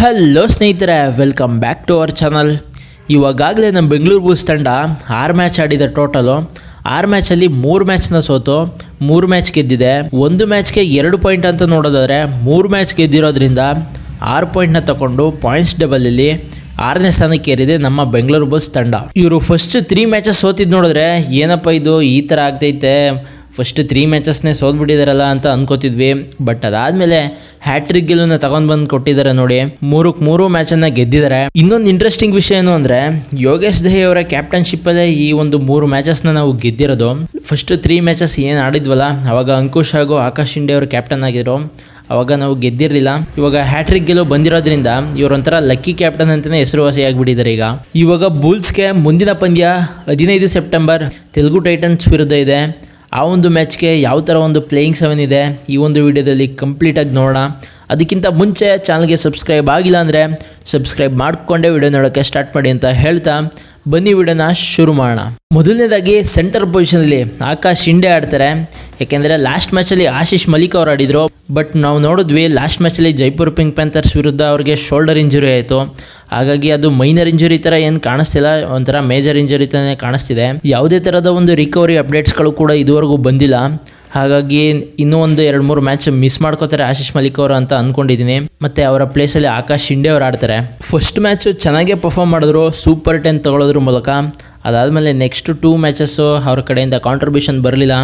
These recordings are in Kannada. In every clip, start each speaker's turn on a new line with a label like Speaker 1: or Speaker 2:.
Speaker 1: ಹಲೋ ಸ್ನೇಹಿತರೆ. Welcome back to our channel ಇವಾಗಾಗಲೇ ನಮ್ಮ ಬೆಂಗಳೂರು ಬುಲ್ಸ್ ತಂಡ ಆರು ಮ್ಯಾಚ್ ಆಡಿದೆ ಟೋಟಲು ಆರು ಮ್ಯಾಚಲ್ಲಿ ಮೂರು ಮ್ಯಾಚ್ನ ಸೋತು, ಮೂರು ಮ್ಯಾಚ್ ಗೆದ್ದಿದೆ. ಒಂದು ಮ್ಯಾಚ್ಗೆ ಎರಡು ಪಾಯಿಂಟ್ ಅಂತ ನೋಡೋದಾದರೆ, ಮೂರು ಮ್ಯಾಚ್ ಗೆದ್ದಿರೋದ್ರಿಂದ ಆರು ಪಾಯಿಂಟ್ನ ತಗೊಂಡು ಪಾಯಿಂಟ್ಸ್ ಡಬಲಲ್ಲಿ ಆರನೇ ಸ್ಥಾನಕ್ಕೆ ಏರಿದೆ ನಮ್ಮ ಬೆಂಗಳೂರು ಬಸ್ ತಂಡ. ಇವರು ಫಸ್ಟ್ ತ್ರೀ ಮ್ಯಾಚಸ್ ಸೋತಿದ್ದು ನೋಡಿದ್ರೆ, ಏನಪ್ಪ ಇದು, ಈ ಥರ ಆಗ್ತೈತೆ? ಫಸ್ಟ್ ತ್ರೀ ಮ್ಯಾಚಸ್ನೇ ಸೋದ್ಬಿಟ್ಟಿದಾರಲ್ಲ ಅಂತ ಅನ್ಕೋತಿದ್ವಿ. ಬಟ್ ಅದಾದಮೇಲೆ ಹ್ಯಾಟ್ರಿಕ್ ಗೆಲುವನ್ನ ತಗೊಂಡ್ ಬಂದು ಕೊಟ್ಟಿದ್ದಾರೆ ನೋಡಿ. ಮೂರಕ್ಕೆ ಮೂರು ಮ್ಯಾಚನ್ನು ಗೆದ್ದಿದ್ದಾರೆ ಇನ್ನೊಂದು ಇಂಟ್ರೆಸ್ಟಿಂಗ್ ವಿಷಯ ಏನು ಅಂದರೆ, ಯೋಗೇಶ್ ದಹಿ ಅವರ ಕ್ಯಾಪ್ಟನ್ಶಿಪ್ ಕ್ಯಾಪ್ಟನ್ಶಿಪ್ಪಲ್ಲೇ ಈ ಒಂದು ಮೂರು ಮ್ಯಾಚಸ್ನ ನಾವು ಗೆದ್ದಿರೋದು. ಫಸ್ಟ್ ತ್ರೀ ಮ್ಯಾಚಸ್ ಏನು ಆಡಿದ್ವಲ್ಲ, ಅವಾಗ ಅಂಕುಶ್ ಹಾಗೂ ಆಕಾಶ್ ಶಿಂಡೆ ಅವರು ಕ್ಯಾಪ್ಟನ್ ಆಗಿದ್ರು. ಅವಾಗ ನಾವು ಗೆದ್ದಿರಲಿಲ್ಲ. ಇವಾಗ ಹ್ಯಾಟ್ರಿಕ್ ಗೆಲುವು ಬಂದಿರೋದ್ರಿಂದ ಇವರೊಂಥರ ಲಕ್ಕಿ ಕ್ಯಾಪ್ಟನ್ ಅಂತಲೇ ಹೆಸರುವಾಸಿ ಆಗಿಬಿಟ್ಟಿದ್ದಾರೆ ಈಗ. ಇವಾಗ ಬುಲ್ಸ್ಗೆ ಮುಂದಿನ ಪಂದ್ಯ ಹದಿನೈದು ಸೆಪ್ಟೆಂಬರ್ ತೆಲುಗು ಟೈಟನ್ಸ್ ವಿರುದ್ಧ ಇದೆ. ಆ ಒಂದು ಮ್ಯಾಚ್ಗೆ ಯಾವ ಥರ ಒಂದು ಪ್ಲೇಯಿಂಗ್ ಸೆವೆನ್ ಇದೆ ಈ ಒಂದು ವಿಡಿಯೋದಲ್ಲಿ ಕಂಪ್ಲೀಟಾಗಿ ನೋಡೋಣ. ಅದಕ್ಕಿಂತ ಮುಂಚೆ ಚಾನಲ್ಗೆ ಸಬ್ಸ್ಕ್ರೈಬ್ ಆಗಿಲ್ಲ ಅಂದರೆ ಸಬ್ಸ್ಕ್ರೈಬ್ ಮಾಡಿಕೊಂಡೇ ವಿಡಿಯೋ ನೋಡೋಕ್ಕೆ ಸ್ಟಾರ್ಟ್ ಮಾಡಿ ಅಂತ ಹೇಳ್ತಾ ಬನ್ನಿ ವಿಡಿಯೋನ ಶುರು ಮಾಡೋಣ. ಮೊದಲನೇದಾಗಿ ಸೆಂಟರ್ ಪೊಸಿಷನಲ್ಲಿ ಆಕಾಶ್ ಹಿಂಡೆ ಆಡ್ತಾರೆ. ಯಾಕೆಂದರೆ ಲಾಸ್ಟ್ ಮ್ಯಾಚಲ್ಲಿ ಆಶೀಶ್ ಮಲಿಕ್ ಅವ್ರು ಆಡಿದರು ಬಟ್ ನಾವು ನೋಡಿದ್ವಿ ಲಾಸ್ಟ್ ಮ್ಯಾಚಲ್ಲಿ ಜೈಪುರ್ ಪಿಂಕ್ ಪ್ಯಾಂಥರ್ಸ್ ವಿರುದ್ಧ ಅವ್ರಿಗೆ ಶೋಲ್ಡರ್ ಇಂಜುರಿ ಆಯಿತು. ಹಾಗಾಗಿ ಅದು ಮೈನರ್ ಇಂಜುರಿ ಥರ ಏನು ಕಾಣಿಸ್ತಿಲ್ಲ, ಒಂಥರ ಮೇಜರ್ ಇಂಜುರಿ ಥರನೇ ಕಾಣಿಸ್ತಿದೆ. ಯಾವುದೇ ಥರದ ಒಂದು ರಿಕವರಿ ಅಪ್ಡೇಟ್ಸ್ಗಳು ಕೂಡ ಇದುವರೆಗೂ ಬಂದಿಲ್ಲ. ಹಾಗಾಗಿ ಇನ್ನೂ ಒಂದು ಎರಡು ಮೂರು ಮ್ಯಾಚ್ ಮಿಸ್ ಮಾಡ್ಕೋತಾರೆ ಆಶೀಶ್ ಮಲಿಕ್ ಅವರು ಅಂತ ಅಂದ್ಕೊಂಡಿದ್ದೀನಿ ಮತ್ತು ಅವರ ಪ್ಲೇಸಲ್ಲಿ ಆಕಾಶ್ ಶಿಂಡೆ ಅವರು ಆಡ್ತಾರೆ. ಫಸ್ಟ್ ಮ್ಯಾಚು ಚೆನ್ನಾಗೇ ಪರ್ಫಾರ್ಮ್ ಮಾಡಿದ್ರು ಸೂಪರ್ ಟೆನ್ ತಗೊಳ್ಳೋದ್ರ ಮೂಲಕ. ಅದಾದಮೇಲೆ ನೆಕ್ಸ್ಟ್ ಟೂ ಮ್ಯಾಚಸ್ಸು ಅವ್ರ ಕಡೆಯಿಂದ ಕಾಂಟ್ರಿಬ್ಯೂಷನ್ ಬರಲಿಲ್ಲ.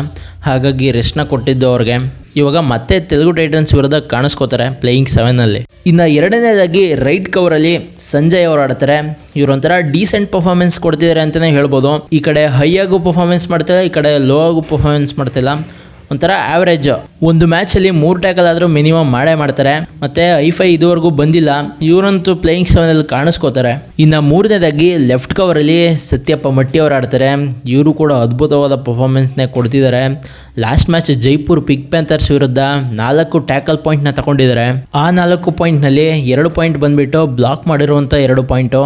Speaker 1: ಹಾಗಾಗಿ ರೆಸ್ಟ್ನ ಕೊಟ್ಟಿದ್ದು ಅವ್ರಿಗೆ. ಇವಾಗ ಮತ್ತೆ ತೆಲುಗು ಟೈಟನ್ಸ್ ವಿರುದ್ಧ ಕಾಣಿಸ್ಕೋತಾರೆ ಪ್ಲೇಯಿಂಗ್ ಸೆವೆನಲ್ಲಿ ಇನ್ನು ಎರಡನೇದಾಗಿ ರೈಟ್ ಕವರಲ್ಲಿ ಸಂಜಯ್ ಅವರು ಆಡ್ತಾರೆ. ಇವರೊಂಥರ ಡೀಸೆಂಟ್ ಪರ್ಫಾರ್ಮೆನ್ಸ್ ಕೊಡ್ತಿದ್ದಾರೆ ಅಂತಲೇ ಹೇಳ್ಬೋದು. ಈ ಕಡೆ ಹೈ ಆಗು ಪರ್ಫಾರ್ಮೆನ್ಸ್ ಮಾಡ್ತಿಲ್ಲ, ಈ ಕಡೆ ಲೋ ಆಗು ಪರ್ಫಾರ್ಮೆನ್ಸ್ ಮಾಡ್ತಿಲ್ಲ. ಒಂಥರ ಆವ್ರೇಜ್ ಒಂದು ಮ್ಯಾಚಲ್ಲಿ ಮೂರು ಟ್ಯಾಕಲ್ ಆದರೂ ಮಿನಿಮಮ್ ಮಾಡೇ ಮಾಡ್ತಾರೆ. ಮತ್ತೆ ಐಫೈ ಇದುವರೆಗೂ ಬಂದಿಲ್ಲ. ಇವರಂತೂ ಪ್ಲೇಯಿಂಗ್ ಸೆವೆನಲ್ಲಿ ಕಾಣಿಸ್ಕೋತಾರೆ. ಇನ್ನು ಮೂರನೇದಾಗಿ ಲೆಫ್ಟ್ ಕವರಲ್ಲಿ ಸತ್ಯಪ್ಪ ಮಟ್ಟಿ ಅವರು ಆಡ್ತಾರೆ. ಇವರು ಕೂಡ ಅದ್ಭುತವಾದ ಪರ್ಫಾರ್ಮೆನ್ಸ್ನೇ ಕೊಡ್ತಿದ್ದಾರೆ. Last match Jaipur Pink Panthers ವಿರುದ್ಧ ನಾಲ್ಕು ಟ್ಯಾಕಲ್ ಪಾಯಿಂಟ್ನ ತಗೊಂಡಿದ್ದಾರೆ. ಆ ನಾಲ್ಕು ಪಾಯಿಂಟ್ನಲ್ಲಿ ಎರಡು ಪಾಯಿಂಟ್ ಬಂದ್ಬಿಟ್ಟು ಬ್ಲಾಕ್ ಮಾಡಿರುವಂಥ ಎರಡು ಪಾಯಿಂಟು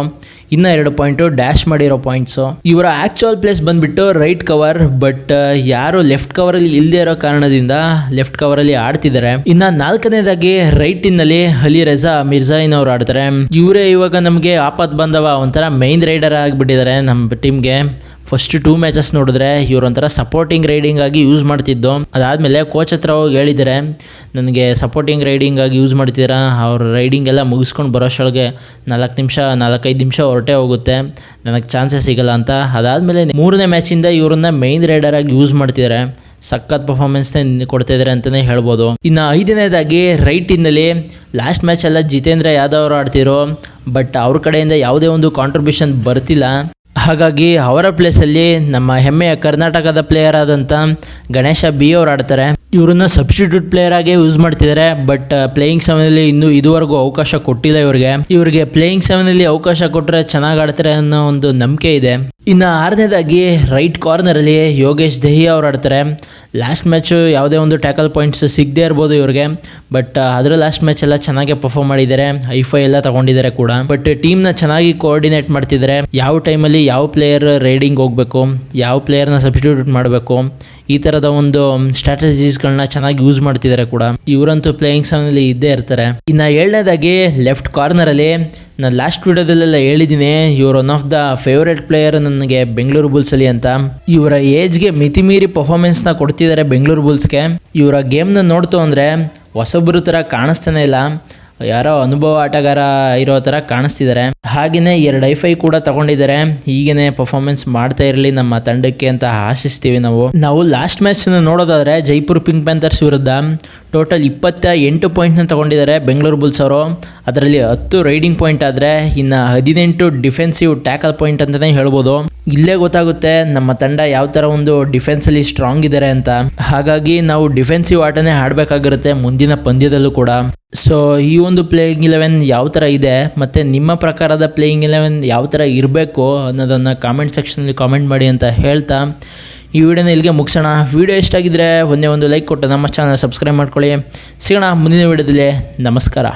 Speaker 1: ಇನ್ನ ಎರಡು ಪಾಯಿಂಟು ಡ್ಯಾಶ್ ಮಾಡಿರೋ ಪಾಯಿಂಟ್ಸು ಇವರ ಆಕ್ಚುಯಲ್ ಪ್ಲೇಸ್ ಬಂದ್ಬಿಟ್ಟು ರೈಟ್ ಕವರ್ ಬಟ್ ಯಾರು ಲೆಫ್ಟ್ ಕವರಲ್ಲಿ ಇಲ್ಲದೆ ಇರೋ ಕಾರಣದಿಂದ ಲೆಫ್ಟ್ ಅಲ್ಲಿ ಆಡ್ತಿದ್ದಾರೆ. ಇನ್ನ ನಾಲ್ಕನೇದಾಗಿ ರೈಟ್ ಇನ್ನಲ್ಲಿ ಅಲಿ ರೆಜಾ, ಮಿರ್ಜಾಯಿನ್ ಅವ್ರು ಆಡ್ತಾರೆ. ಇವರೇ ಇವಾಗ ನಮಗೆ ಆಪತ್ ಬಂದವ ಒಂಥರ ಮೈನ್ ರೈಡರ್ ಆಗಿಬಿಟ್ಟಿದ್ದಾರೆ ನಮ್ಮ ಟೀಮ್ಗೆ ಫಸ್ಟ್ ಟೂ ಮ್ಯಾಚಸ್ ನೋಡಿದ್ರೆ ಇವರೊಂಥರ ಸಪೋರ್ಟಿಂಗ್ ರೈಡಿಂಗ್ ಆಗಿ ಯೂಸ್ ಮಾಡ್ತಿದ್ದು. ಅದಾದಮೇಲೆ ಕೋಚ್ ಹತ್ರ ಹೋಗಿ ಹೇಳಿದರೆ ನನಗೆ ಸಪೋರ್ಟಿಂಗ್ ರೈಡಿಂಗ್ ಆಗಿ ಯೂಸ್ ಮಾಡ್ತೀರಾ ಅವ್ರ ರೈಡಿಂಗ್ ಎಲ್ಲ ಮುಗಿಸ್ಕೊಂಡು ಬರೋಷ್ಟೊಳಗೆ ನಾಲ್ಕು ನಿಮಿಷ, ನಾಲ್ಕೈದು ನಿಮಿಷ ಹೊರಟೇ ಹೋಗುತ್ತೆ. ನನಗೆ ಚಾನ್ಸಸ್ ಸಿಗಲ್ಲ ಅಂತ. ಅದಾದಮೇಲೆ ಮೂರನೇ ಮ್ಯಾಚಿಂದ ಇವ್ರನ್ನ ಮೈನ್ ರೈಡರ್ ಆಗಿ ಯೂಸ್ ಮಾಡ್ತಿದ್ದಾರೆ. ಸಖತ್ ಪರ್ಫಾರ್ಮೆನ್ಸ್ನೇ ಕೊಡ್ತಾ ಇದ್ದಾರೆ ಅಂತಲೇ ಹೇಳ್ಬೋದು. ಇನ್ನು ಐದನೇದಾಗಿ ರೈಟ್ ಇನ್ನಲ್ಲಿ ಲಾಸ್ಟ್ ಮ್ಯಾಚೆಲ್ಲ ಜಿತೇಂದ್ರ ಯಾದವ್ ಆಡ್ತಿರೋ ಬಟ್ ಅವ್ರ ಕಡೆಯಿಂದ ಯಾವುದೇ ಒಂದು ಕಾಂಟ್ರಿಬ್ಯೂಷನ್ ಬರ್ತಿಲ್ಲ. ಹಾಗಾಗಿ ಅವರ ಪ್ಲೇಸಲ್ಲಿ ನಮ್ಮ ಹೆಮ್ಮೆಯ ಕರ್ನಾಟಕದ ಪ್ಲೇಯರ್ ಆದಂಥ ಗಣೇಶ ಬಿ ಅವ್ರು ಆಡ್ತಾರೆ. ಇವರನ್ನ ಸಬ್ಸ್ಟಿಟ್ಯೂಟ್ ಪ್ಲೇಯರ್ ಆಗಿ ಯೂಸ್ ಮಾಡ್ತಿದ್ದಾರೆ ಬಟ್ ಪ್ಲೇಯಿಂಗ್ ಸೆವೆನಲ್ಲಿ ಇನ್ನೂ ಇದುವರೆಗೂ ಅವಕಾಶ ಕೊಟ್ಟಿಲ್ಲ ಇವರಿಗೆ. ಇವರಿಗೆ ಪ್ಲೇಯಿಂಗ್ ಸೆವೆನಲ್ಲಿ ಅವಕಾಶ ಕೊಟ್ಟರೆ ಚೆನ್ನಾಗಿ ಆಡ್ತಾರೆ ಅನ್ನೋ ಒಂದು ನಂಬಿಕೆ ಇದೆ. ಇನ್ನು ಆರನೇದಾಗಿ ರೈಟ್ ಕಾರ್ನರಲ್ಲಿ ಯೋಗೇಶ್ ದೇಹಿ ಅವ್ರು ಆಡ್ತಾರೆ. ಲಾಸ್ಟ್ ಮ್ಯಾಚು ಯಾವುದೇ ಒಂದು ಟ್ಯಾಕಲ್ ಪಾಯಿಂಟ್ಸ್ ಸಿಗದೇ ಇರ್ಬೋದು ಇವ್ರಿಗೆ. ಬಟ್ ಅದರ ಲಾಸ್ಟ್ ಮ್ಯಾಚ್ ಎಲ್ಲ ಚೆನ್ನಾಗಿ ಪರ್ಫಾರ್ಮ್ ಮಾಡಿದ್ದಾರೆ. ಐಫೈ ಎಲ್ಲ ತಗೊಂಡಿದ್ದಾರೆ ಕೂಡ. ಬಟ್ ಟೀಮ್ನ ಚೆನ್ನಾಗಿ ಕೋಆರ್ಡಿನೇಟ್ ಮಾಡ್ತಿದ್ದಾರೆ. ಯಾವ ಟೈಮಲ್ಲಿ ಯಾವ ಪ್ಲೇಯರ್ ರೈಡಿಂಗ್ ಹೋಗಬೇಕು, ಯಾವ ಪ್ಲೇಯರ್ನ ಸಬ್ಸ್ಟಿಟ್ಯೂಟ್ ಮಾಡಬೇಕು, ಈ ಥರದ ಒಂದು ಸ್ಟ್ರಾಟಜೀಸ್ಗಳನ್ನ ಚೆನ್ನಾಗಿ ಯೂಸ್ ಮಾಡ್ತಿದ್ದಾರೆ ಕೂಡ. ಇವರಂತೂ ಪ್ಲೇಯಿಂಗ್ ಸೆವೆನಲ್ಲಿ ಇದ್ದೇ ಇರ್ತಾರೆ. ಇನ್ನು ಏಳನೇದಾಗಿ ಲೆಫ್ಟ್ ಕಾರ್ನರಲ್ಲಿ ನಾನು ಲಾಸ್ಟ್ ವಿಡಿಯೋದಲ್ಲೆಲ್ಲ ಹೇಳಿದ್ದೀನಿ ಇವರು one of the favourite player ನನಗೆ ಬೆಂಗಳೂರು ಬುಲ್ಸಲ್ಲಿ ಅಂತ. ಇವರ ಏಜ್ಗೆ ಮಿತಿಮೀರಿ ಪರ್ಫಾರ್ಮೆನ್ಸ್ನ ಕೊಡ್ತಿದ್ದಾರೆ ಬೆಂಗಳೂರು ಬುಲ್ಸ್ಗೆ ಇವರ ಗೇಮ್ನ ನೋಡ್ತು ಅಂದರೆ ಹೊಸಬ್ರು ಥರ ಕಾಣಿಸ್ತಾನೆ ಇಲ್ಲ. ಯಾರೋ ಅನುಭವ ಆಟಗಾರ ಇರೋ ಥರ ಕಾಣಿಸ್ತಿದ್ದಾರೆ ಹಾಗೆಯೇ ಎರಡು ಐಫೈ ಕೂಡ ತಗೊಂಡಿದ್ದಾರೆ. ಹೀಗೇನೆ ಪರ್ಫಾರ್ಮೆನ್ಸ್ ಮಾಡ್ತಾ ಇರಲಿ ನಮ್ಮ ತಂಡಕ್ಕೆ ಅಂತ ಆಶಿಸ್ತೀವಿ ನಾವು. ನಾವು ಲಾಸ್ಟ್ ಮ್ಯಾಚ್ ನೋಡೋದಾದ್ರೆ ಜೈಪುರ್ ಪಿಂಕ್ ಪ್ಯಾಂಥರ್ಸ್ ವಿರುದ್ಧ ಟೋಟಲ್ ಇಪ್ಪತ್ತ ಎಂಟು ಪಾಯಿಂಟ್ನ ತಗೊಂಡಿದ್ದಾರೆ ಬೆಂಗಳೂರು ಬುಲ್ಸ್ ಅವರು. ಅದರಲ್ಲಿ ಹತ್ತು ರೈಡಿಂಗ್ ಪಾಯಿಂಟ್ ಆದರೆ ಇನ್ನು ಹದಿನೆಂಟು ಡಿಫೆನ್ಸಿವ್ ಟ್ಯಾಕಲ್ ಪಾಯಿಂಟ್ ಅಂತಲೇ ಹೇಳ್ಬೋದು. ಇಲ್ಲೇ ಗೊತ್ತಾಗುತ್ತೆ ನಮ್ಮ ತಂಡ ಯಾವ ಥರ ಒಂದು ಡಿಫೆನ್ಸಲ್ಲಿ ಸ್ಟ್ರಾಂಗ್ ಇದ್ದಾರೆ ಅಂತ. ಹಾಗಾಗಿ ನಾವು ಡಿಫೆನ್ಸಿವ್ ಆಟನೇ ಆಡಬೇಕಾಗಿರುತ್ತೆ ಮುಂದಿನ ಪಂದ್ಯದಲ್ಲೂ ಕೂಡ. ಸೊ ಈ ಒಂದು ಪ್ಲೇಯಿಂಗ್ ಇಲೆವೆನ್ ಯಾವ ಥರ ಇದೆ ಮತ್ತು ನಿಮ್ಮ ಪ್ರಕಾರದ ಪ್ಲೇಯಿಂಗ್ ಇಲೆವೆನ್ ಯಾವ ಥರ ಇರಬೇಕು ಅನ್ನೋದನ್ನು ಕಾಮೆಂಟ್ ಸೆಕ್ಷನಲ್ಲಿ ಕಾಮೆಂಟ್ ಮಾಡಿ ಅಂತ ಹೇಳ್ತಾ. ಈ ವಿಡಿಯೋನ ಇಲ್ಲಿಗೆ ಮುಗಿಸೋಣ. ವಿಡಿಯೋ ಇಷ್ಟ ಆಗಿದ್ರೆ ಒಂದೇ ಒಂದು ಲೈಕ್ ಕೊಟ್ಟು ನಮ್ಮ ಚಾನಲ್ ಸಬ್ಸ್ಕ್ರೈಬ್ ಮಾಡ್ಕೊಳ್ಳಿ. ಸಿಗೋಣ ಮುಂದಿನ ವಿಡಿಯೋದಲ್ಲಿ. ನಮಸ್ಕಾರ.